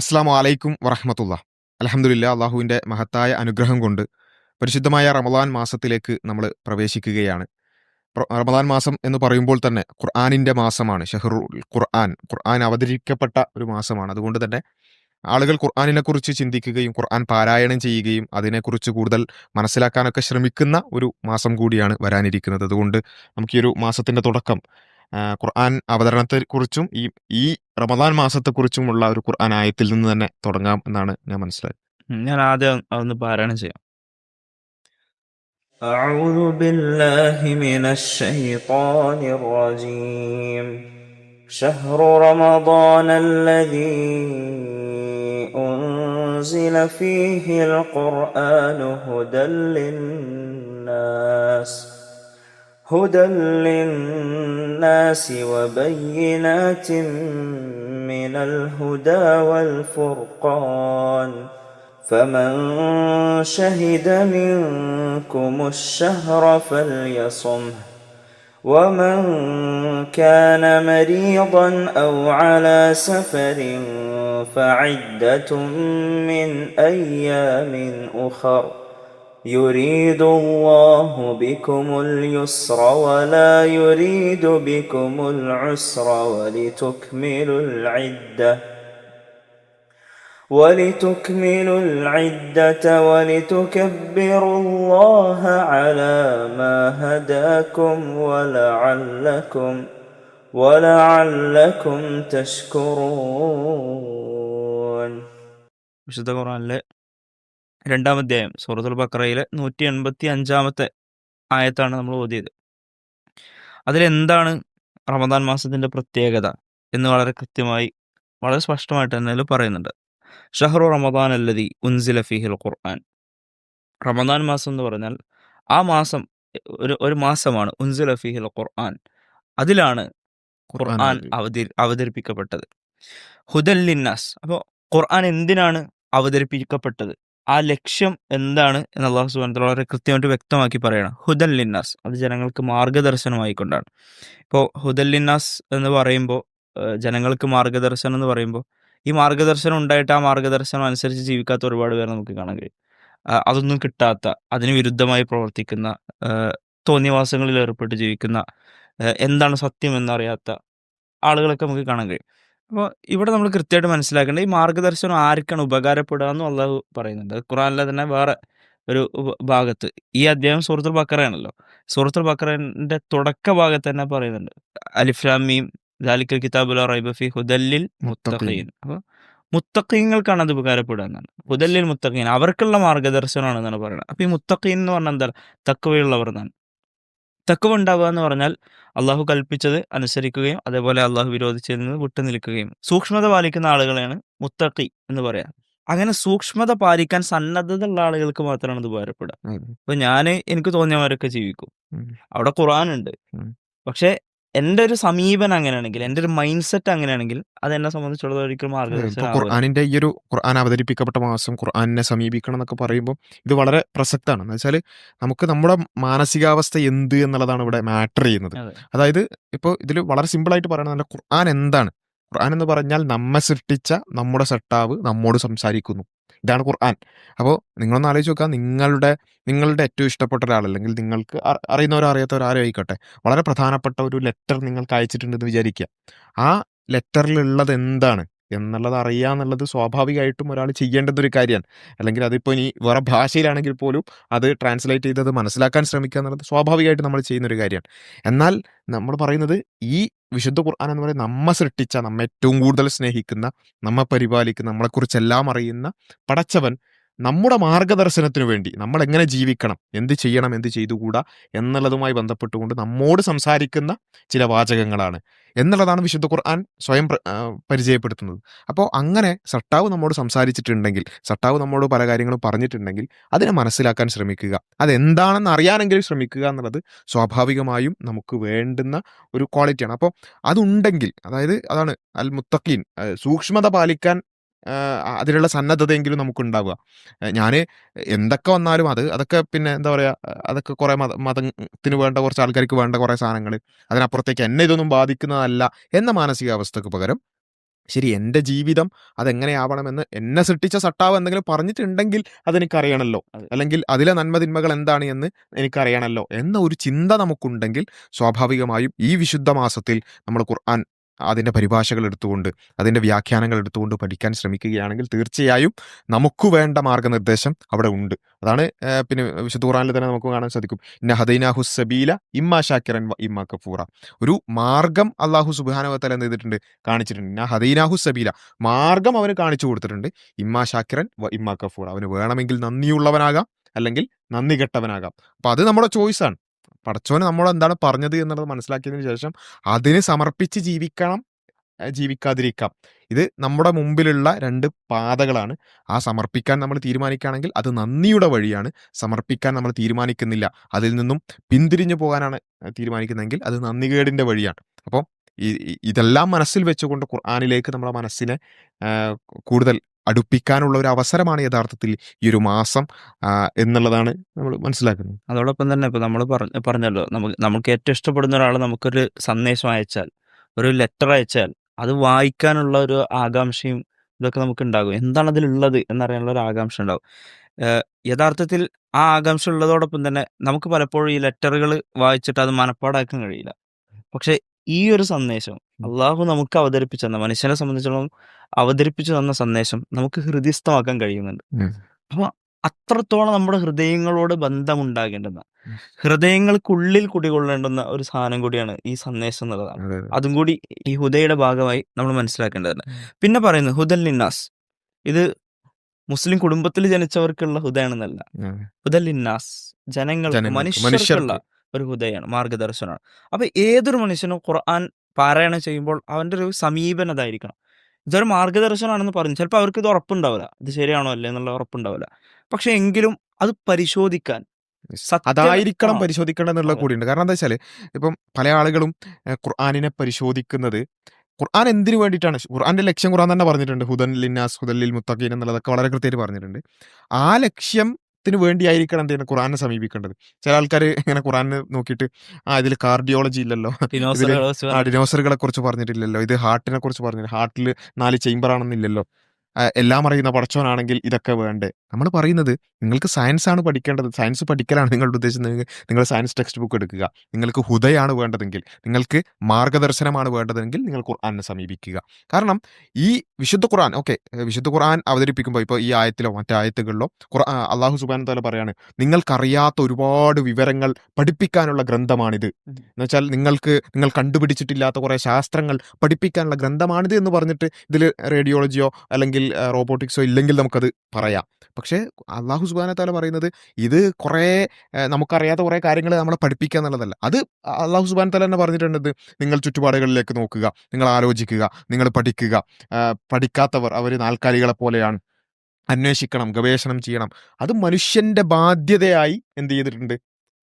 അസ്സാം വലൈക്കും വറഹമത്തുള്ള. അലഹമുല്ല അള്ളാഹുവിന്റെ മഹത്തായ അനുഗ്രഹം കൊണ്ട് പരിശുദ്ധമായ റമദാൻ മാസത്തിലേക്ക് നമ്മൾ പ്രവേശിക്കുകയാണ്. റമദാൻ മാസം എന്ന് പറയുമ്പോൾ തന്നെ ഖുർആാനിന്റെ മാസമാണ് ഷെഹറുൽ ഖുർആൻ. ഖുർആൻ അവതരിക്കപ്പെട്ട ഒരു മാസമാണ്. അതുകൊണ്ട് തന്നെ ആളുകൾ ഖുർആാനിനെക്കുറിച്ച് ചിന്തിക്കുകയും ഖുർആൻ പാരായണം ചെയ്യുകയും അതിനെക്കുറിച്ച് കൂടുതൽ മനസ്സിലാക്കാനൊക്കെ ശ്രമിക്കുന്ന ഒരു മാസം കൂടിയാണ് വരാനിരിക്കുന്നത്. അതുകൊണ്ട് നമുക്ക് ഈ ഒരു മാസത്തിന്റെ തുടക്കം ഖുർആൻ അവതരണത്തെക്കുറിച്ചും ഈ ഈ റമദാൻ മാസത്തെക്കുറിച്ചുമുള്ള ഒരു ഖുർആൻ ആയത്തിൽ നിന്ന് തന്നെ തുടങ്ങാം എന്നാണ് ഞാൻ മനസ്സിലായത് ഉം, ഞാൻ ആദ്യം അതൊന്ന് പാരായണം ചെയ്യാം أعوذ بالله من الشيطان الرجيم شهر رمضان الذي أنزل فيه القرآن هدى للناس هدى للناس وبينات من الهدى والفرقان. فمن شهد منكم الشهر فليصمه. ومن كان مريضا أو على سفر فعدة من أيام أخر. يريد الله بكم اليسر ولا يريد بكم العسر ولتكملوا العدة ولتكملوا العدة ولتكبروا الله على ما هداكم ولعلكم ولعلكم تشكرون. مش ده قرآن لا രണ്ടാം അധ്യായം സൂറത്തുൽ ബക്രയിലെ നൂറ്റി എൺപത്തി അഞ്ചാമത്തെ ആയത്താണ് നമ്മൾ ഓതിയത്. അതിലെന്താണ് റമദാൻ മാസത്തിന്റെ പ്രത്യേകത എന്ന് വളരെ കൃത്യമായി വളരെ സ്പഷ്ടമായിട്ട് തന്നെ അതിൽ പറയുന്നുണ്ട്. ഷഹ്റു റമദാൻ അല്ലതി ഉൻസില ഫിഹിൽ ഖുർആൻ. റമദാൻ മാസം എന്ന് പറഞ്ഞാൽ ആ മാസം ഒരു ഒരു മാസമാണ് ഉൻസില ഫിഹിൽ ഖുർആൻ. അതിലാണ് ഖുർആൻ അവതരി അവതരിപ്പിക്കപ്പെട്ടത്. ഹുദല്ലിന്നാസ് അപ്പോൾ ഖുർആൻ എന്തിനാണ് അവതരിപ്പിക്കപ്പെട്ടത്? ആ ലക്ഷ്യം എന്താണ് എന്ന് അള്ളാഹു സുബാൻ വളരെ കൃത്യമായിട്ട് വ്യക്തമാക്കി പറയണം. ഹുദൽ ലിന്നാസ്. അത് ജനങ്ങൾക്ക് മാർഗദർശനമായിക്കൊണ്ടാണ് ഇപ്പോൾ ഹുദൽ ലിന്നാസ് എന്ന് പറയുമ്പോൾ ജനങ്ങൾക്ക് മാർഗദർശനം എന്ന് പറയുമ്പോൾ ഈ മാർഗദർശനം ഉണ്ടായിട്ട് ആ മാർഗദർശനം അനുസരിച്ച് ജീവിക്കാത്ത ഒരുപാട് പേർ നമുക്ക് കാണാൻ കഴിയും. അതൊന്നും കിട്ടാത്ത അതിന് വിരുദ്ധമായി പ്രവർത്തിക്കുന്ന തോന്നിവാസങ്ങളിൽ ഏർപ്പെട്ട് ജീവിക്കുന്ന എന്താണ് സത്യം എന്നറിയാത്ത ആളുകളൊക്കെ നമുക്ക് കാണാൻ കഴിയും. അപ്പോൾ ഇവിടെ നമ്മൾ കൃത്യമായിട്ട് മനസ്സിലാക്കേണ്ടത് ഈ മാർഗദർശനം ആർക്കാണ് ഉപകാരപ്പെടുക എന്ന് അള്ളാഹു പറയുന്നുണ്ട്. അത് ഖുറാനിലെ തന്നെ വേറെ ഒരു ഭാഗത്ത്. ഈ അധ്യായം സൂറത്തുൽ ബക്കറയാണല്ലോ. സൂറത്തുൽ ബക്കറിന്റെ തുടക്ക ഭാഗത്ത് തന്നെ പറയുന്നുണ്ട്. അലിഫ്ലാമീം ദാലിക്കൽ കിതാബുല റൈബഫി ഹുദല്ലിൽ മുത്തഖീൻ. അപ്പോൾ മുത്തഖീങ്ങൾക്കാണ് അത് ഉപകാരപ്പെടുക എന്നാണ്. ഹുദല്ലിൽ മുത്തഖീൻ. അവർക്കുള്ള മാർഗദർശനമാണെന്നാണ് പറയുന്നത്. അപ്പോൾ ഈ മുത്തഖീൻ എന്ന് പറഞ്ഞാൽ എന്താ? തക്കവയുള്ളവർ എന്നാണ്. തക്കവ ഉണ്ടാവുക എന്ന് പറഞ്ഞാൽ അള്ളാഹു കൽപ്പിച്ചത് അനുസരിക്കുകയും അതേപോലെ അള്ളാഹു വിരോധിച്ചതിൽ നിന്ന് വിട്ടു നിൽക്കുകയും സൂക്ഷ്മത പാലിക്കുന്ന ആളുകളെയാണ് മുത്തഖി എന്ന് പറയാം. അങ്ങനെ സൂക്ഷ്മത പാലിക്കാൻ സന്നദ്ധത ഉള്ള ആളുകൾക്ക് മാത്രമാണ് ഇത് ഉപകാരപ്പെടുക. അപ്പൊ ഞാൻ എനിക്ക് തോന്നിയവരൊക്കെ ജീവിക്കും. അവിടെ ഖുർആൻ ഉണ്ട്. പക്ഷെ എന്റെ ഒരു സമീപനം അങ്ങനെയാണെങ്കിൽ എന്റെ ഒരു മൈൻഡ് സെറ്റ് അങ്ങനെയാണെങ്കിൽ അത് എന്നെ സംബന്ധിച്ചിടത്തോളം ഒരിക്കലും ഇപ്പൊ മാർഗദർശനം ഖുർആാനിന്റെ ഈ ഒരു ഖുർആൻ അവതരിപ്പിക്കപ്പെട്ട മാസം ഖുർആാനിനെ സമീപിക്കണം എന്നൊക്കെ പറയുമ്പോൾ ഇത് വളരെ പ്രസക്തമാണ്. എന്ന് വെച്ചാൽ നമുക്ക് നമ്മുടെ മാനസികാവസ്ഥ എന്ത് എന്നുള്ളതാണ് ഇവിടെ മാറ്റർ ചെയ്യുന്നത്. അതെ. അതായത് ഇപ്പോൾ ഇതിൽ വളരെ സിമ്പിൾ ആയിട്ട് പറയണമെന്നല്ല ഖുർആൻ എന്താണ്? ഖുർആൻ എന്ന് പറഞ്ഞാൽ നമ്മെ സൃഷ്ടിച്ച നമ്മുടെ സട്ടാവ് നമ്മോട് സംസാരിക്കുന്നു. ഇതാണ് ഖുർആൻ. അപ്പോൾ നിങ്ങളൊന്ന് ആലോചിച്ച് നോക്കുക നിങ്ങളുടെ നിങ്ങളുടെ ഏറ്റവും ഇഷ്ടപ്പെട്ട ഒരാൾ അല്ലെങ്കിൽ നിങ്ങൾക്ക് അറിയുന്നവരോ അറിയാത്തവരോ ആരോ ആയിക്കോട്ടെ. വളരെ പ്രധാനപ്പെട്ട ഒരു ലെറ്റർ നിങ്ങൾക്ക് അയച്ചിട്ടുണ്ടെന്ന് വിചാരിക്കുക. ആ ലെറ്ററിലുള്ളത് എന്താണ്? എന്നുള്ളത് അറിയുക എന്നുള്ളത് സ്വാഭാവികമായിട്ടും ഒരാൾ ചെയ്യേണ്ടത് ഒരു കാര്യമാണ്. അല്ലെങ്കിൽ അതിപ്പോൾ ഇനി വേറെ ഭാഷയിലാണെങ്കിൽ പോലും അത് ട്രാൻസ്ലേറ്റ് ചെയ്തത് മനസ്സിലാക്കാൻ ശ്രമിക്കുക എന്നുള്ളത് സ്വാഭാവികമായിട്ട് നമ്മൾ ചെയ്യുന്നൊരു കാര്യമാണ്. എന്നാൽ നമ്മൾ പറയുന്നത് ഈ വിശുദ്ധ ഖുർആൻ എന്ന് പറയുന്നത് നമ്മെ സൃഷ്ടിച്ച നമ്മെ ഏറ്റവും കൂടുതൽ സ്നേഹിക്കുന്ന നമ്മെ പരിപാലിക്കുന്ന നമ്മളെക്കുറിച്ചെല്ലാം അറിയുന്ന പടച്ചവൻ നമ്മുടെ മാർഗദർശനത്തിന് വേണ്ടി നമ്മൾ എങ്ങനെ ജീവിക്കണം എന്ത് ചെയ്യണം എന്ത് ചെയ്തുകൂടാ എന്നുള്ളതുമായി ബന്ധപ്പെട്ടുകൊണ്ട് നമ്മോട് സംസാരിക്കുന്ന ചില വാചകങ്ങളാണ്. എന്നുള്ളതാണ് വിശുദ്ധ ഖുർആൻ സ്വയം പരിചയപ്പെടുത്തുന്നത്. അപ്പോൾ അങ്ങനെ സട്ടാവ് നമ്മോട് സംസാരിച്ചിട്ടുണ്ടെങ്കിൽ സട്ടാവ് നമ്മോട് പല കാര്യങ്ങളും പറഞ്ഞിട്ടുണ്ടെങ്കിൽ അതിനെ മനസ്സിലാക്കാൻ ശ്രമിക്കുക. അതെന്താണെന്ന് അറിയാനെങ്കിലും ശ്രമിക്കുക എന്നുള്ളത് സ്വാഭാവികമായും നമുക്ക് വേണ്ടുന്ന ഒരു ക്വാളിറ്റിയാണ്. അപ്പോൾ അതുണ്ടെങ്കിൽ അതായത് അതാണ് അൽ മുത്തഖീൻ സൂക്ഷ്മത പാലിക്കാൻ ആ, അതിനുള്ള സന്നദ്ധതയെങ്കിലും നമുക്ക് ഉണ്ടാവുക ഞാൻ എന്തൊക്കെ വന്നാലും അത് അതൊക്കെ പിന്നെ എന്താ പറയുക അതൊക്കെ കുറേ മത മതത്തിന് വേണ്ട കുറച്ച് ആൾക്കാർക്ക് വേണ്ട കുറേ സാധനങ്ങൾ അതിനപ്പുറത്തേക്ക് എന്നെ ഇതൊന്നും ബാധിക്കുന്നതല്ല എന്ന മാനസികാവസ്ഥക്ക് പകരം ശരി എന്റെ ജീവിതം അതെങ്ങനെയാവണമെന്ന് എന്നെ സൃഷ്ടിച്ച സട്ടാവ് എന്തെങ്കിലും പറഞ്ഞിട്ടുണ്ടെങ്കിൽ അതെനിക്കറിയണമല്ലോ അതെ. അല്ലെങ്കിൽ അതിലെ നന്മ തിന്മകൾ എന്താണ് എന്ന് എനിക്കറിയണമല്ലോ എന്ന ഒരു ചിന്ത നമുക്കുണ്ടെങ്കിൽ സ്വാഭാവികമായും ഈ വിശുദ്ധ മാസത്തിൽ നമ്മൾ ഖുർആൻ അതിന്റെ പരിഭാഷകൾ എടുത്തുകൊണ്ട് അതിന്റെ വ്യാഖ്യാനങ്ങൾ എടുത്തുകൊണ്ട് പഠിക്കാൻ ശ്രമിക്കുകയാണെങ്കിൽ തീർച്ചയായും നമുക്ക് വേണ്ട മാർഗനിർദ്ദേശം അവിടെ ഉണ്ട്. അതാണ് പിന്നെ വിശുദ്ധ ഖുറാനിൽ തന്നെ നമുക്ക് കാണാൻ സാധിക്കും. ഇന്ന ഹദൈനാഹു സബീല ഇമ്മ ഷാക്കിറൻ ഇമ്മ കഫൂറ ഒരു മാർഗം അള്ളാഹു സുബാനവത്തല എന്ത് ചെയ്തിട്ടുണ്ട്? കാണിച്ചിട്ടുണ്ട്. ഇന്ന ഹദൈനാഹു സബീല. മാർഗം അവന് കാണിച്ചു കൊടുത്തിട്ടുണ്ട്. ഇമ്മ ഷാക്കിറൻ ഇമ്മ കഫൂറ അവന് വേണമെങ്കിൽ നന്ദിയുള്ളവനാകാം അല്ലെങ്കിൽ നന്ദി കെട്ടവനാകാം. അപ്പൊ അത് നമ്മുടെ ചോയ്സാണ് പടച്ചോന് നമ്മൾ എന്താണ് പറഞ്ഞത് എന്നുള്ളത് മനസ്സിലാക്കിയതിന് ശേഷം അതിന് സമർപ്പിച്ച് ജീവിക്കണം ജീവിക്കാതിരിക്കാം. ഇത് നമ്മുടെ മുമ്പിലുള്ള രണ്ട് പാതകളാണ്. ആ സമർപ്പിക്കാൻ നമ്മൾ തീരുമാനിക്കുകയാണെങ്കിൽ അത് നന്ദിയുടെ വഴിയാണ്. സമർപ്പിക്കാൻ നമ്മൾ തീരുമാനിക്കുന്നില്ല. അതിൽ നിന്നും പിന്തിരിഞ്ഞു പോകാനാണ് തീരുമാനിക്കുന്നതെങ്കിൽ അത് നന്ദികേടിന്റെ വഴിയാണ്. അപ്പോൾ ഇതെല്ലാം മനസ്സിൽ വെച്ചുകൊണ്ട് ഖുർആാനിലേക്ക് നമ്മുടെ മനസ്സിനെ കൂടുതൽ അടുപ്പിക്കാനുള്ള ഒരു അവസരമാണ് യഥാർത്ഥത്തിൽ ഈ ഒരു മാസം എന്നുള്ളതാണ് നമ്മൾ മനസ്സിലാക്കുന്നത്. അതോടൊപ്പം തന്നെ ഇപ്പൊ നമ്മൾ പറഞ്ഞ പറഞ്ഞല്ലോ നമുക്ക് നമുക്ക് ഏറ്റവും ഇഷ്ടപ്പെടുന്ന ഒരാൾ നമുക്കൊരു സന്ദേശം അയച്ചാൽ ഒരു ലെറ്റർ അയച്ചാൽ അത് വായിക്കാനുള്ള ഒരു ആകാംക്ഷയും ഇതൊക്കെ നമുക്ക് ഉണ്ടാകും എന്താണ് അതിലുള്ളത് എന്നറിയാനുള്ള ഒരു ആകാംക്ഷ ഉണ്ടാകും. യഥാർത്ഥത്തിൽ ആ ആകാംക്ഷ ഉള്ളതോടൊപ്പം തന്നെ നമുക്ക് പലപ്പോഴും ഈ ലെറ്ററുകൾ വായിച്ചിട്ട് അത് മനപ്പാടാക്കാൻ കഴിയില്ല. പക്ഷെ ഈ ഒരു സന്ദേശം അള്ളാഹു നമുക്ക് അവതരിപ്പിച്ചു തന്ന മനുഷ്യനെ സംബന്ധിച്ചിടത്തോളം അവതരിപ്പിച്ചു തന്ന സന്ദേശം നമുക്ക് ഹൃദയസ്ഥമാക്കാൻ കഴിയുന്നുണ്ട്. അപ്പൊ അത്രത്തോളം നമ്മുടെ ഹൃദയങ്ങളോട് ബന്ധമുണ്ടാകേണ്ടുന്ന. ഹൃദയങ്ങൾക്കുള്ളിൽ കുടികൊള്ളേണ്ടുന്ന ഒരു സാധനം കൂടിയാണ് ഈ സന്ദേശം എന്നുള്ളതാണ്. അതെ, കൂടി ഈ ഹുദയുടെ ഭാഗമായി നമ്മൾ മനസ്സിലാക്കേണ്ടതുണ്ട്. പിന്നെ പറയുന്നത് ഹുദൽ ലിന്നാസ്. ഇത് മുസ്ലിം കുടുംബത്തിൽ ജനിച്ചവർക്കുള്ള ഹുദയാണെന്നല്ല. ഹുദൽ ലിന്നാസ് ജനങ്ങൾക്ക് ജനങ്ങൾക്ക്, മനുഷ്യർക്കുള്ള മനുഷ്യർക്ക്. ഒരു ഹുദയാണ് മാർഗദർശനമാണ് അപ്പൊ ഏതൊരു മനുഷ്യനും ഖുർആൻ പാരായണം ചെയ്യുമ്പോൾ അവന്റെ ഒരു സമീപനം അതായിരിക്കണം ഇതൊരു മാർഗദർശനമാണെന്ന് പറഞ്ഞു. ചിലപ്പോൾ അവർക്ക് ഇത് ഉറപ്പുണ്ടാവില്ല. ഇത് ശരിയാണോ അല്ലേ എന്നുള്ള ഉറപ്പുണ്ടാവില്ല. പക്ഷെ എങ്കിലും അത് പരിശോധിക്കാൻ അതായിരിക്കണം. പരിശോധിക്കണം എന്നുള്ള കൂടിയുണ്ട്. കാരണം എന്താ വെച്ചാൽ ഇപ്പം പല ആളുകളും ഖുർആാനിനെ പരിശോധിക്കുന്നത് ഖുർആൻ എന്തിനു വേണ്ടിയിട്ടാണ്? ഖുർആന്റെ ലക്ഷ്യം ഖുർആൻ തന്നെ പറഞ്ഞിട്ടുണ്ട്. ഹുദൻ ലിന്നാസ് ഹുദല്ലിൽ മുത്തഖീൻ എന്നുള്ളതൊക്കെ വളരെ കൃത്യമായിട്ട് പറഞ്ഞിട്ടുണ്ട്. ആ ലക്ഷ്യത്തിന് വേണ്ടിയായിരിക്കണം എന്ത് ഖുറാനെ സമീപിക്കേണ്ടത്? ചില ആൾക്കാർ ഇങ്ങനെ ഖുറാനെ നോക്കിയിട്ട് ആ ഇതിൽ കാർഡിയോളജി ഇല്ലല്ലോ. ഡിനോസറുകളെ കുറിച്ച് പറഞ്ഞിട്ടില്ലല്ലോ. ഇത് ഹാർട്ടിനെ കുറിച്ച് പറഞ്ഞില്ല ഹാർട്ടിൽ നാല് ചേംബർ ആണെന്നില്ലല്ലോ എല്ലാം അറിയുന്ന പഠിച്ചവനാണെങ്കിൽ ഇതൊക്കെ വേണ്ടേ? നമ്മൾ പറയുന്നത് നിങ്ങൾക്ക് സയൻസ് ആണ് പഠിക്കേണ്ടത്. സയൻസ് പഠിക്കലാണ് നിങ്ങളുടെ ഉദ്ദേശം. നിങ്ങൾ സയൻസ് ടെക്സ്റ്റ് ബുക്ക് എടുക്കുക. നിങ്ങൾക്ക് ഹുദയാണ് വേണ്ടതെങ്കിൽ നിങ്ങൾക്ക് മാർഗദർശനമാണ് വേണ്ടതെങ്കിൽ നിങ്ങൾ ഖുർആാനെ സമീപിക്കുക. കാരണം ഈ വിശുദ്ധ ഖുർആൻ ഓക്കെ വിശുദ്ധ ഖുർആൻ അവതരിപ്പിക്കുമ്പോൾ ഇപ്പോൾ ഈ ആയത്തിലോ മറ്റു ആയത്തുകളിലോ ഖുർആൻ അള്ളാഹു സുബാൻ തല പറയാണ് നിങ്ങൾക്കറിയാത്ത ഒരുപാട് വിവരങ്ങൾ പഠിപ്പിക്കാനുള്ള ഗ്രന്ഥമാണിത്. എന്ന് വെച്ചാൽ നിങ്ങൾക്ക് നിങ്ങൾ കണ്ടുപിടിച്ചിട്ടില്ലാത്ത കുറേ ശാസ്ത്രങ്ങൾ പഠിപ്പിക്കാനുള്ള ഗ്രന്ഥമാണിത് എന്ന് പറഞ്ഞിട്ട് ഇതിൽ റേഡിയോളജിയോ അല്ലെങ്കിൽ റോബോട്ടിക്സോ ഇല്ലെങ്കിൽ നമുക്കത് പറയാം. പക്ഷേ അള്ളാഹു സുബാന താല പറയുന്നത് ഇത് കുറേ നമുക്കറിയാത്ത കുറേ കാര്യങ്ങൾ നമ്മളെ പഠിപ്പിക്കുക എന്നുള്ളതല്ല. അത് അള്ളാഹു സുബാൻ താല തന്നെ പറഞ്ഞിട്ടുണ്ട് നിങ്ങൾ ചുറ്റുപാടുകളിലേക്ക് നോക്കുക നിങ്ങൾ ആലോചിക്കുക നിങ്ങൾ പഠിക്കുക. പഠിക്കാത്തവർ അവർ നാൽക്കാലികളെ പോലെയാണ്. അന്വേഷിക്കണം ഗവേഷണം ചെയ്യണം. അത് മനുഷ്യന്റെ ബാധ്യതയായി എന്ത് ചെയ്തിട്ടുണ്ട്?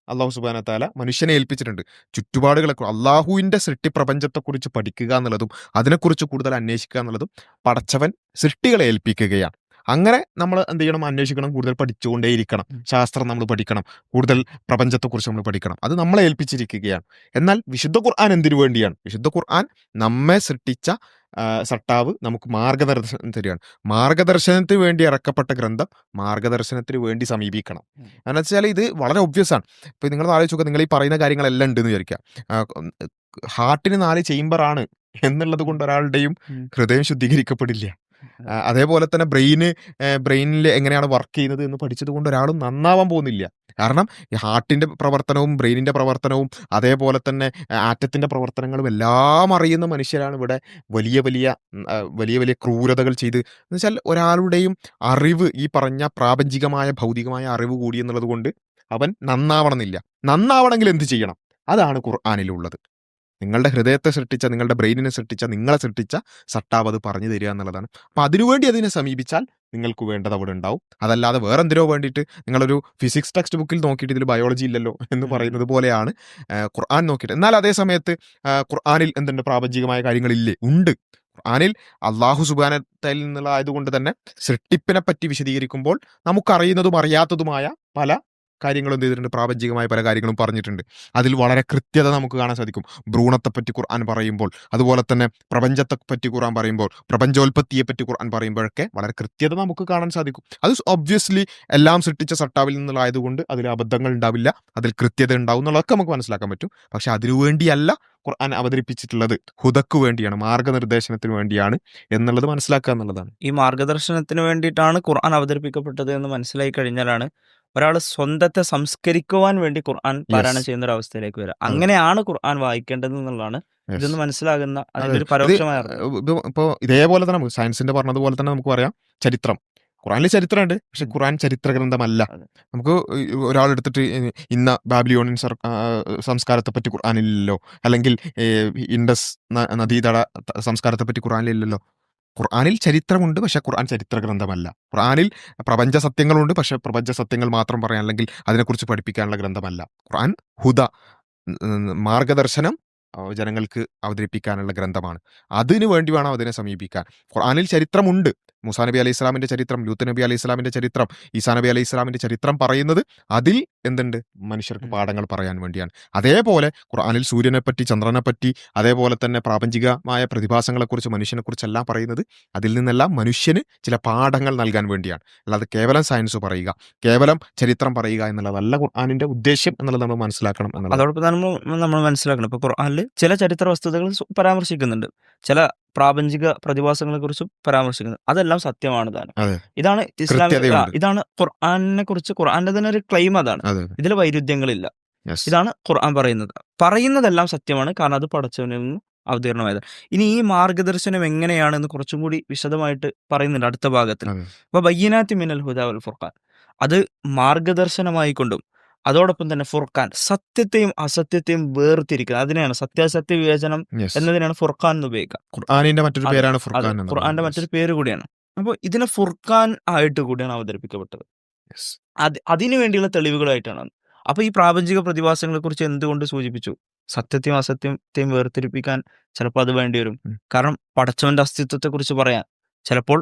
അള്ളാഹു സുബാന താല മനുഷ്യനെ ഏൽപ്പിച്ചിട്ടുണ്ട്. ചുറ്റുപാടുകളെ അള്ളാഹുവിന്റെ സൃഷ്ടി പ്രപഞ്ചത്തെക്കുറിച്ച് പഠിക്കുക എന്നുള്ളതും അതിനെക്കുറിച്ച് കൂടുതൽ അന്വേഷിക്കുക എന്നുള്ളതും പടച്ചവൻ സൃഷ്ടികളെ ഏൽപ്പിക്കുകയാണ്. അങ്ങനെ നമ്മൾ എന്ത് ചെയ്യണം? അന്വേഷിക്കണം കൂടുതൽ പഠിച്ചുകൊണ്ടേയിരിക്കണം. ശാസ്ത്രം നമ്മൾ പഠിക്കണം കൂടുതൽ പ്രപഞ്ചത്തെക്കുറിച്ച് നമ്മൾ പഠിക്കണം. അത് നമ്മളെ ഏൽപ്പിച്ചിരിക്കുകയാണ്. എന്നാൽ വിശുദ്ധ ഖുർആൻ എന്തിനു വേണ്ടിയാണ്? വിശുദ്ധ ഖുർആൻ നമ്മെ സൃഷ്ടിച്ച സട്ടാവ് നമുക്ക് മാർഗദർശനം തരികയാണ്. മാർഗദർശനത്തിന് വേണ്ടി ഇറക്കപ്പെട്ട ഗ്രന്ഥം മാർഗദർശനത്തിന് വേണ്ടി സമീപിക്കണം. എന്ന് വെച്ചാൽ ഇത് വളരെ ഒബ്വിയസ് ആണ്. ഇപ്പൊ നിങ്ങൾ ആലോചിച്ച് നിങ്ങൾ ഈ പറയുന്ന കാര്യങ്ങളെല്ലാം ഉണ്ടെന്ന് വിചാരിക്കുക. ഹാർട്ടിന് നാല് ചേംബർ ആണ് എന്നുള്ളത് കൊണ്ട് ഒരാളുടെയും ഹൃദയം ശുദ്ധീകരിക്കപ്പെടില്ല. അതേപോലെ തന്നെ ബ്രെയിന് ബ്രെയിനിൽ എങ്ങനെയാണ് വർക്ക് ചെയ്യുന്നത് എന്ന് പഠിച്ചത് കൊണ്ട് ഒരാളും നന്നാവാൻ പോകുന്നില്ല. കാരണം ഈ ഹാർട്ടിന്റെ പ്രവർത്തനവും ബ്രെയിനിന്റെ പ്രവർത്തനവും അതേപോലെ തന്നെ ആറ്റത്തിന്റെ പ്രവർത്തനങ്ങളും എല്ലാം അറിയുന്ന മനുഷ്യരാണ് ഇവിടെ വലിയ വലിയ വലിയ വലിയ ക്രൂരതകൾ ചെയ്ത്. എന്ന് വെച്ചാൽ ഒരാളുടെയും അറിവ് ഈ പറഞ്ഞ പ്രാപഞ്ചികമായ ഭൗതികമായ അറിവ് കൂടി എന്നുള്ളത് കൊണ്ട് അവൻ നന്നാവണമെന്നില്ല. നന്നാവണമെങ്കിൽ എന്ത് ചെയ്യണം? അതാണ് ഖുർആാനിലുള്ളത്. നിങ്ങളുടെ ഹൃദയത്തെ സൃഷ്ടിച്ച നിങ്ങളുടെ ബ്രെയിനിനെ സൃഷ്ടിച്ച നിങ്ങളെ സൃഷ്ടിച്ച സട്ടാവ് അത് പറഞ്ഞു തരിക എന്നുള്ളതാണ്. അപ്പം അതിനുവേണ്ടി അതിനെ സമീപിച്ചാൽ നിങ്ങൾക്ക് വേണ്ടത് അവിടെ ഉണ്ടാവും. അതല്ലാതെ വേറെ എന്തിനോ വേണ്ടിയിട്ട് നിങ്ങളൊരു ഫിസിക്സ് ടെക്സ്റ്റ് ബുക്കിൽ നോക്കിയിട്ട് ഇതിൽ ബയോളജി ഇല്ലല്ലോ എന്ന് പറയുന്നത് പോലെയാണ് ഖുർആൻ നോക്കിയിട്ട്. എന്നാൽ അതേ സമയത്ത് ഖുർആാനിൽ ഖുർആനിൽ എന്തുണ്ട്? പ്രാപഞ്ചികമായ കാര്യങ്ങളില്ലേ? ഉണ്ട്. ഖുർആാനിൽ അള്ളാഹു സുബാനത്തിൽ നിന്നുള്ള ആയതുകൊണ്ട് തന്നെ സൃഷ്ടിപ്പിനെ പറ്റി വിശദീകരിക്കുമ്പോൾ നമുക്കറിയുന്നതും അറിയാത്തതുമായ പല കാര്യങ്ങളും എന്ത് ചെയ്തിട്ടുണ്ട്? പ്രാപഞ്ചികമായ പല കാര്യങ്ങളും പറഞ്ഞിട്ടുണ്ട്. അതിൽ വളരെ കൃത്യത നമുക്ക് കാണാൻ സാധിക്കും. ഭ്രൂണത്തെപ്പറ്റി ഖുർആൻ പറയുമ്പോൾ അതുപോലെ തന്നെ പ്രപഞ്ചത്തെ പറ്റി ഖുർആൻ പറയുമ്പോൾ പ്രപഞ്ചോൽപത്തിയെ പറ്റി ഖുർആൻ പറയുമ്പോഴൊക്കെ വളരെ കൃത്യത നമുക്ക് കാണാൻ സാധിക്കും. അത് ഒബ്വിയസ്ലി എല്ലാം സൃഷ്ടിച്ച സട്ടാവിൽ നിന്നുള്ളതായതുകൊണ്ട് അതിൽ അബദ്ധങ്ങൾ ഉണ്ടാവില്ല. അതിൽ കൃത്യത ഉണ്ടാവും എന്നുള്ളതൊക്കെ നമുക്ക് മനസ്സിലാക്കാൻ പറ്റും. പക്ഷെ അതിനുവേണ്ടിയല്ല ഖുർആൻ അവതരിപ്പിച്ചിട്ടുള്ളത്. ഹുദക്ക് വേണ്ടിയാണ് മാർഗനിർദ്ദേശനത്തിന് വേണ്ടിയാണ് എന്നുള്ളത് മനസ്സിലാക്കുക എന്നുള്ളതാണ്. ഈ മാർഗദർശനത്തിന് വേണ്ടിയിട്ടാണ് ഖുർആൻ അവതരിപ്പിക്കപ്പെട്ടത് എന്ന് മനസ്സിലായി കഴിഞ്ഞാലാണ് ഒരാൾ സ്വന്തത്തെ സംസ്കരിക്കുവാൻ വേണ്ടി ഖുർആൻ പാരായണം ചെയ്യുന്ന ഒരു അവസ്ഥയിലേക്ക് വരാം അങ്ങനെയാണ് ഖുർആൻ വായിക്കേണ്ടത് എന്നുള്ളതാണ്. ഇതൊന്ന് മനസ്സിലാകുന്ന അതെ. അതിന്റെ ഒരു ഇത് പരോക്ഷമായ ഇപ്പോൾ ഇതേപോലെ തന്നെ നമുക്ക് സയൻസിന്റെ പറഞ്ഞതുപോലെ തന്നെ നമുക്ക് പറയാം. ചരിത്രം. ഖുറാനിൽ ചരിത്രമുണ്ട്. പക്ഷെ ഖുറാൻ ചരിത്ര ഗ്രന്ഥമല്ല. നമുക്ക് ഒരാൾ എടുത്തിട്ട് ഇന്ന ബാബിലോണിയൻ സർ സംസ്കാരത്തെ പറ്റി ഖുർആാനില്ലല്ലോ അല്ലെങ്കിൽ ഇൻഡസ് നദീതട സംസ്കാരത്തെ പറ്റി ഖുർആാനിലില്ലല്ലോ. ഖുർആാനിൽ ചരിത്രമുണ്ട് പക്ഷേ ഖുർആൻ ചരിത്ര ഗ്രന്ഥമല്ല ഖുർആാനിൽ പ്രപഞ്ച സത്യങ്ങളുണ്ട് പക്ഷേ പ്രപഞ്ച സത്യങ്ങൾ മാത്രം പറയാൻ അല്ലെങ്കിൽ അതിനെക്കുറിച്ച് പഠിപ്പിക്കാനുള്ള ഗ്രന്ഥമല്ല. ഖുർആൻ ഹുദ മാർഗദർശനം ജനങ്ങൾക്ക് അവതരിപ്പിക്കാനുള്ള ഗ്രന്ഥമാണ്. അതിനു വേണ്ടി വേണം അതിനെ സമീപിക്കാൻ. ഖുർആാനിൽ ചരിത്രമുണ്ട് മൂസാ നബി അലൈഹി ഇസ്ലാമിന്റെ ചരിത്രം ലൂത്ത് നബി അലൈഹി ഇസ്ലാമിന്റെ ചരിത്രം ഈസാ നബി അലൈഹി ഇസ്ലാമിന്റെ ചരിത്രം പറയുന്നത് അതിൽ എന്തുണ്ട്? മനുഷ്യർക്ക് പാഠങ്ങൾ പറയാൻ വേണ്ടിയാണ്. അതേപോലെ ഖുർആാനിൽ സൂര്യനെപ്പറ്റി ചന്ദ്രനെപ്പറ്റി ചന്ദ്രനെ പറ്റി അതേപോലെ തന്നെ പ്രാപഞ്ചികമായ പ്രതിഭാസങ്ങളെക്കുറിച്ച് മനുഷ്യനെക്കുറിച്ച് എല്ലാം പറയുന്നത് അതിൽ നിന്നെല്ലാം മനുഷ്യന് ചില പാഠങ്ങൾ നൽകാൻ വേണ്ടിയാണ്. അല്ലാതെ കേവലം സയൻസ് പറയുക കേവലം ചരിത്രം പറയുക എന്നുള്ളതല്ല ഖുർആനിന്റെ ഉദ്ദേശ്യം എന്നുള്ളത് നമ്മൾ മനസ്സിലാക്കണം എന്നുള്ളത്. അതോടൊപ്പം നമ്മൾ നമ്മൾ മനസ്സിലാക്കണം. ഇപ്പൊ ഖുർആാനിൽ ചില ചരിത്ര വസ്തുതകൾ പരാമർശിക്കുന്നുണ്ട്. ചില പ്രാപഞ്ചിക പ്രതിഭാസങ്ങളെ കുറിച്ചും പരാമർശിക്കുന്നത്. അതെല്ലാം സത്യമാണ് താനും. ഇതാണ് ഇസ്ലാമിക ഇതാണ് ഖുർആനെ കുറിച്ച് ഖുർആാന്റെ തന്നെ ഒരു ക്ലെയിം അതാണ്. അതെ ഇതിൽ വൈരുദ്ധ്യങ്ങളില്ല. ഇതാണ് ഖുർആൻ പറയുന്നത്. പറയുന്നതെല്ലാം സത്യമാണ്. കാരണം അത് പടച്ചവനിൽ നിന്ന് അവതീർണമായത്. ഇനി ഈ മാർഗദർശനം എങ്ങനെയാണെന്ന് കുറച്ചും കൂടി വിശദമായിട്ട് പറയുന്നുണ്ട് അടുത്ത ഭാഗത്തിൽ. അപ്പൊ ബയ്യനാത്തി മിനൽ ഹുദാ വൽ ഫുർഖാൻ. അത് മാർഗദർശനമായിക്കൊണ്ടും അതോടൊപ്പം തന്നെ ഫുർഖാൻ സത്യത്തെയും അസത്യത്തെയും വേർതിരിക്കുന്നത് അതിനെയാണ് സത്യാസത്യ വിവേചനം എന്നതിനാണ് ഫുർഖാൻ എന്ന് ഉപയോഗിക്കുക. ഖുർആാനിന്റെ മറ്റൊരു പേരാണ് ഫുർഖാൻ. ഖുർആന്റെ മറ്റൊരു പേര് കൂടിയാണ്. അപ്പോൾ ഇതിനെ ഫുർഖാൻ ആയിട്ട് കൂടിയാണ് അവതരിപ്പിക്കപ്പെട്ടത്. അത് അതിനു വേണ്ടിയുള്ള തെളിവുകളായിട്ടാണ്. അപ്പൊ ഈ പ്രാപഞ്ചിക പ്രതിഭാസങ്ങളെ കുറിച്ച് എന്തുകൊണ്ട് സൂചിപ്പിച്ചു? സത്യത്തെയും അസത്യത്തെയും വേർതിരിപ്പിക്കാൻ ചിലപ്പോൾ അത് വേണ്ടി വരും. കാരണം പടച്ചവന്റെ അസ്തിത്വത്തെ കുറിച്ച് പറയാൻ ചിലപ്പോൾ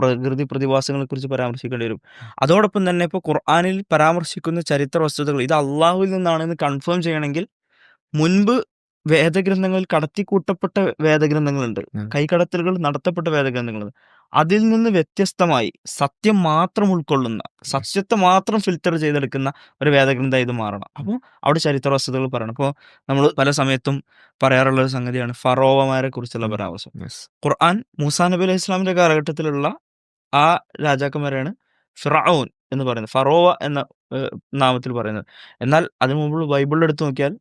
പ്രകൃതി പ്രതിഭാസങ്ങളെ കുറിച്ച് പരാമർശിക്കേണ്ടി വരും. അതോടൊപ്പം തന്നെ ഇപ്പോൾ ഖുർആാനിൽ പരാമർശിക്കുന്ന ചരിത്ര വസ്തുതകൾ ഇത് അള്ളാഹുവിൽ നിന്നാണെന്ന് കൺഫേം ചെയ്യണമെങ്കിൽ മുൻപ് വേദഗ്രന്ഥങ്ങളിൽ കടത്തിക്കൂട്ടപ്പെട്ട വേദഗ്രന്ഥങ്ങളുണ്ട്. കൈകടത്തലുകൾ നടത്തപ്പെട്ട വേദഗ്രന്ഥങ്ങളുണ്ട്. അതിൽ നിന്ന് വ്യത്യസ്തമായി സത്യം മാത്രം ഉൾക്കൊള്ളുന്ന സത്യത്തെ മാത്രം ഫിൽറ്റർ ചെയ്തെടുക്കുന്ന ഒരു വേദഗ്രന്ഥം ഇത് മാറണം. അപ്പോൾ അവിടെ ചരിത്ര വസ്തുതകൾ പറയണം. അപ്പോൾ നമ്മൾ പല സമയത്തും പറയാറുള്ള ഒരു സംഗതിയാണ് ഫറോവമാരെ കുറിച്ചുള്ള പരാമർശം. ഖുർആൻ മൂസാ നബി അലൈഹി ഇസ്ലാമിന്റെ കാലഘട്ടത്തിലുള്ള ആ രാജാക്കന്മാരാണ് ഫിറൌൻ എന്ന് പറയുന്നത്. ഫറോവ എന്ന നാമത്തിൽ പറയുന്നത്. എന്നാൽ അതിനു മുമ്പ് ബൈബിളിൽ എടുത്തു നോക്കിയാൽ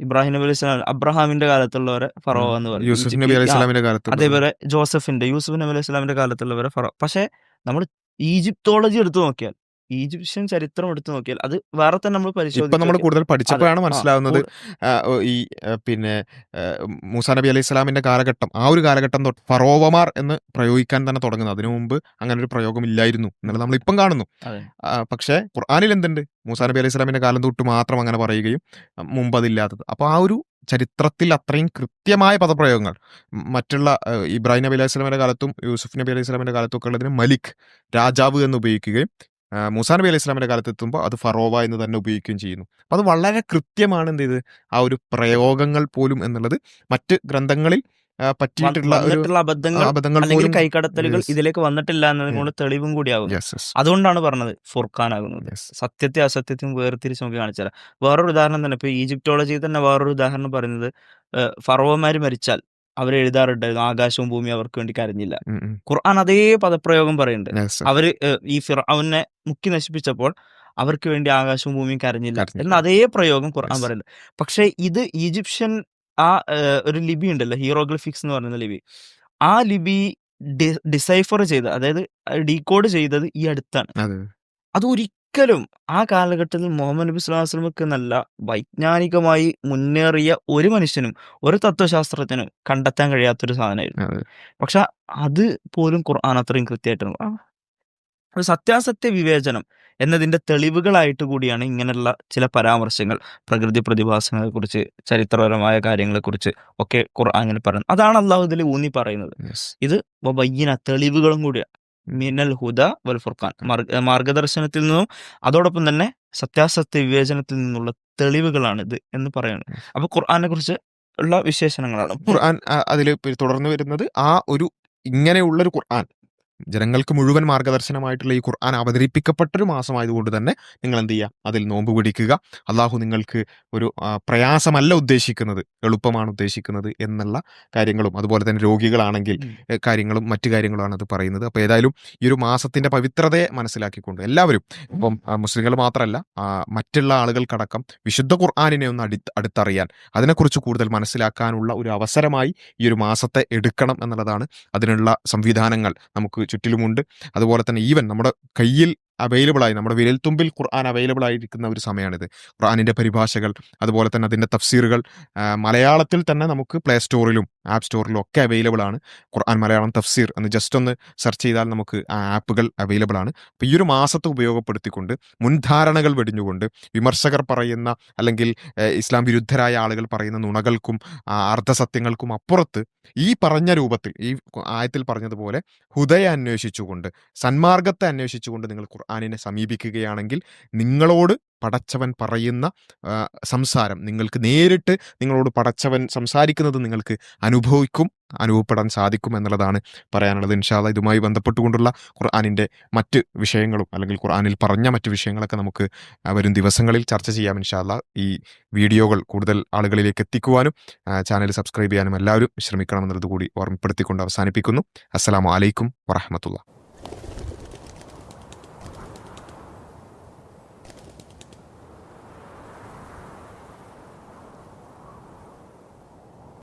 ഇബ്രാഹിം നബി അലൈഹി സ്വലാം അബ്രഹാമിന്റെ കാലത്തുള്ളവരെ ഫറോ എന്ന് പറയും. യൂസുഫ് നബി അലൈഹി സ്വലാമിന്റെ കാലത്ത് അതേപോലെ ജോസഫിന്റെ യൂസുഫ് നബി അലൈഹി സ്വലാമിന്റെ കാലത്തുള്ളവരെ ഫറോ പക്ഷെ നമ്മൾ ഈജിപ്തോളജി എടുത്തു നോക്കിയാൽ ഈജിപ്ഷ്യൻ ചരിത്രം എടുത്തു നോക്കിയാൽ അത് വേറെ തന്നെ നമ്മൾ ഇപ്പൊ നമ്മൾ പരിശോധിച്ചു കൂടുതൽ പഠിച്ചപ്പോഴാണ് മനസ്സിലാവുന്നത് ആ, ഓ, ഈ ആ, പിന്നെ ആ, മൂസാ നബി അലൈഹി സ്വലാമിന്റെ കാലഘട്ടം ആ ഒരു കാലഘട്ടം തൊട്ട് ഫറോവമാർ എന്ന് പ്രയോഗിക്കാൻ തന്നെ തുടങ്ങുന്നത് അതിനു മുമ്പ് അങ്ങനെ ഒരു പ്രയോഗം ഇല്ലായിരുന്നു എന്നുള്ളത് നമ്മൾ ഇപ്പം കാണുന്നു. അതെ. ആ, പക്ഷേ ഖുർആാനിൽ എന്തുണ്ട്? മൂസാ നബി അലൈഹി സ്വലാമിന്റെ കാലം തൊട്ട് മാത്രം അങ്ങനെ പറയുകയും മുമ്പ് അതില്ലാത്തത്. അപ്പോൾ ആ ഒരു ചരിത്രത്തിൽ അത്രയും കൃത്യമായ പദപ്രയോഗങ്ങൾ മറ്റുള്ള ആ, ഇബ്രാഹിം നബി അലൈഹി സ്വലാമിന്റെ കാലത്തും യൂസുഫ് നബി അലൈഹി സ്വലാമിന്റെ കാലത്തും ഒക്കെ ഉള്ളതിന് മലിക് രാജാവ് എന്ന് ഉപയോഗിക്കുകയും മൂസാ നബി അലൈഹി ഇസ്ലാമിന്റെ കാലത്ത് എത്തുമ്പോൾ അത് ഫറോവ എന്ന് തന്നെ ഉപയോഗിക്കുകയും ചെയ്യുന്നു. അപ്പോൾ അത് വളരെ കൃത്യമാണ് എന്ത് ചെയ്ത് ആ ഒരു പ്രയോഗങ്ങൾ പോലും എന്നുള്ളത് മറ്റ് ഗ്രന്ഥങ്ങളിൽ പറ്റിയിട്ടുള്ള അബദ്ധങ്ങൾ അല്ലെങ്കിൽ കൈകടത്തലുകൾ ഇതിലേക്ക് വന്നിട്ടില്ല എന്നതുകൊണ്ട് തെളിവും കൂടിയാകും അതുകൊണ്ടാണ് പറഞ്ഞത് ഫുർഖാനാകുന്നത്. സത്യത്തെ അസത്യത്തെയും വേർതിരിച്ച് നോക്കി കാണിച്ചാൽ വേറൊരു ഉദാഹരണം തന്നെ ഇപ്പൊ ഈജിപ്റ്റോളജിയിൽ തന്നെ വേറൊരു ഉദാഹരണം പറയുന്നത് ഫറോവമാര് മരിച്ചാൽ. അവർ എഴുതാറുണ്ടായിരുന്നു ആകാശവും ഭൂമിയും അവർക്ക് വേണ്ടി കരഞ്ഞില്ല. ഖുർആൻ അതേ പദപ്രയോഗം പറയുന്നുണ്ട്. അവർ ഈ അവനെ മുക്കി നശിപ്പിച്ചപ്പോൾ അവർക്ക് വേണ്ടി ആകാശവും ഭൂമിയും കരഞ്ഞില്ല. എന്ന അതേ പ്രയോഗം ഖുർആൻ. പറയുന്നുണ്ട്. പക്ഷേ ഇത് ഈജിപ്ഷ്യൻ ആ ഒരു ലിപി ഉണ്ടല്ലോ ഹീറോഗ്ലിഫിക്സ് എന്ന് പറയുന്ന ലിപി. ആ ലിപി ഡിസൈഫർ ചെയ്ത് അതായത് ഡീകോഡ് ചെയ്തത് ഈ അടുത്താണ്. അതെ. അത് ഒരിക്കലും ആ കാലഘട്ടത്തിൽ മുഹമ്മദ് നബി വസല്ലമക്ക് നല്ല വൈജ്ഞാനികമായി മുന്നേറിയ ഒരു മനുഷ്യനും ഒരു തത്വശാസ്ത്രജ്ഞനും കണ്ടെത്താൻ കഴിയാത്തൊരു സാധനമായിരുന്നു. പക്ഷെ അത് പോലും ഖുർആൻ അത്രയും കൃത്യമായിട്ട് ഒരു സത്യാസത്യ വിവേചനം എന്നതിന്റെ തെളിവുകളായിട്ട് കൂടിയാണ് ഇങ്ങനെയുള്ള ചില പരാമർശങ്ങൾ പ്രകൃതി പ്രതിഭാസങ്ങളെ കുറിച്ച് ചരിത്രപരമായ കാര്യങ്ങളെക്കുറിച്ച് ഒക്കെ ഖുർആൻ ഇങ്ങനെ പറയുന്നത്. അതാണ് അള്ളാഹു ഇതിൽ ഊന്നി പറയുന്നത്. ഇത് വയ്യന തെളിവുകളും കൂടിയാണ്. മിനൽ ഹുദ വൽ ഫുർഖാൻ. മാർഗ മാർഗദർശനത്തിൽ നിന്നും അതോടൊപ്പം തന്നെ സത്യാസത്യ വിവേചനത്തിൽ നിന്നുള്ള തെളിവുകളാണിത് എന്ന് പറയുന്നത് അപ്പൊ ഖുർആാനെ കുറിച്ച് ഉള്ള വിശേഷണങ്ങളാണ്. ഖുർആൻ അതിൽ തുടർന്ന് വരുന്നത് ആ ഒരു ഇങ്ങനെയുള്ളൊരു ഖുർആൻ. ജനങ്ങൾക്ക് മുഴുവൻ മാർഗദർശനമായിട്ടുള്ള ഈ ഖുർആൻ അവതരിപ്പിക്കപ്പെട്ടൊരു മാസമായതുകൊണ്ട് തന്നെ നിങ്ങൾ എന്ത് ചെയ്യുക? അതിൽ നോമ്പ് പിടിക്കുക. അള്ളാഹു നിങ്ങൾക്ക് ഒരു പ്രയാസമല്ല ഉദ്ദേശിക്കുന്നത്. എളുപ്പമാണ് ഉദ്ദേശിക്കുന്നത് എന്നുള്ള കാര്യങ്ങളും അതുപോലെ തന്നെ രോഗികളാണെങ്കിൽ. കാര്യങ്ങളും മറ്റു കാര്യങ്ങളുമാണ് അത് പറയുന്നത്. അപ്പോൾ ഏതായാലും ഈ ഒരു മാസത്തിന്റെ പവിത്രതയെ മനസ്സിലാക്കിക്കൊണ്ട് എല്ലാവരും ഇപ്പം മുസ്ലിങ്ങൾ മാത്രമല്ല മറ്റുള്ള ആളുകൾക്കടക്കം വിശുദ്ധ ഖുർആാനിനെ ഒന്ന് അടി അടുത്തറിയാൻ അതിനെക്കുറിച്ച് കൂടുതൽ മനസ്സിലാക്കാനുള്ള ഒരു അവസരമായി ഈ ഒരു മാസത്തെ എടുക്കണം എന്നുള്ളതാണ് അതിനുള്ള സംവിധാനങ്ങൾ നമുക്ക് ചുറ്റിലുമുണ്ട്. അതുപോലെ തന്നെ ഈവൻ നമ്മുടെ കയ്യിൽ അവൈലബിൾ ആയി. നമ്മുടെ വിരൽത്തുമ്പിൽ ഖുർആൻ അവൈലബിൾ ആയിരിക്കുന്ന ഒരു സമയമാണിത് ഖുർആാനിന്റെ പരിഭാഷകൾ അതുപോലെ തന്നെ അതിന്റെ തഫ്സീറുകൾ മലയാളത്തിൽ തന്നെ നമുക്ക് പ്ലേ സ്റ്റോറിലും ആപ്പ് സ്റ്റോറിലും ഒക്കെ അവൈലബിൾ ആണ് ഖുർആൻ മലയാളം തഫ്സീർ എന്ന് ജസ്റ്റ് ഒന്ന് സെർച്ച് ചെയ്താൽ നമുക്ക് ആ ആപ്പുകൾ അവൈലബിൾ ആണ്. അപ്പോൾ ഈ ഒരു മാസത്തെ ഉപയോഗപ്പെടുത്തിക്കൊണ്ട് മുൻധാരണകൾ വെടിഞ്ഞുകൊണ്ട് വിമർശകർ പറയുന്ന അല്ലെങ്കിൽ ഇസ്ലാം വിരുദ്ധരായ ആളുകൾ പറയുന്ന നുണകൾക്കും അർദ്ധസത്യങ്ങൾക്കും അപ്പുറത്ത് ഈ പറഞ്ഞ രൂപത്തിൽ ഈ ആയത്തിൽ പറഞ്ഞതുപോലെ ഹുദയ അന്വേഷിച്ചുകൊണ്ട് സന്മാർഗത്തെ അന്വേഷിച്ചുകൊണ്ട് നിങ്ങൾ ഖുർആാനിനെ സമീപിക്കുകയാണെങ്കിൽ നിങ്ങളോട് പടച്ചവൻ പറയുന്ന സംസാരം നിങ്ങൾക്ക് നേരിട്ട് നിങ്ങളോട് പടച്ചവൻ സംസാരിക്കുന്നത് നിങ്ങൾക്ക് അനുഭവിക്കും അനുഭവപ്പെടാൻ സാധിക്കും എന്നുള്ളതാണ് പറയാനുള്ളത്. ഇൻഷാല്ല ഇതുമായി ബന്ധപ്പെട്ടുകൊണ്ടുള്ള ഖുർആാനിന്റെ മറ്റ് വിഷയങ്ങളും അല്ലെങ്കിൽ ഖുർആാനിൽ പറഞ്ഞ മറ്റ് വിഷയങ്ങളൊക്കെ നമുക്ക് വരും ദിവസങ്ങളിൽ ചർച്ച ചെയ്യാം ഇൻഷാല്ല ഈ വീഡിയോകൾ കൂടുതൽ ആളുകളിലേക്ക് എത്തിക്കുവാനും ചാനൽ സബ്സ്ക്രൈബ് ചെയ്യാനും എല്ലാവരും ശ്രമിക്കണമെന്നുള്ളത് കൂടി ഓർമ്മപ്പെടുത്തിക്കൊണ്ട് അവസാനിപ്പിക്കുന്നു. അസ്സാം വലൈക്കും വറഹമത്തുള്ള.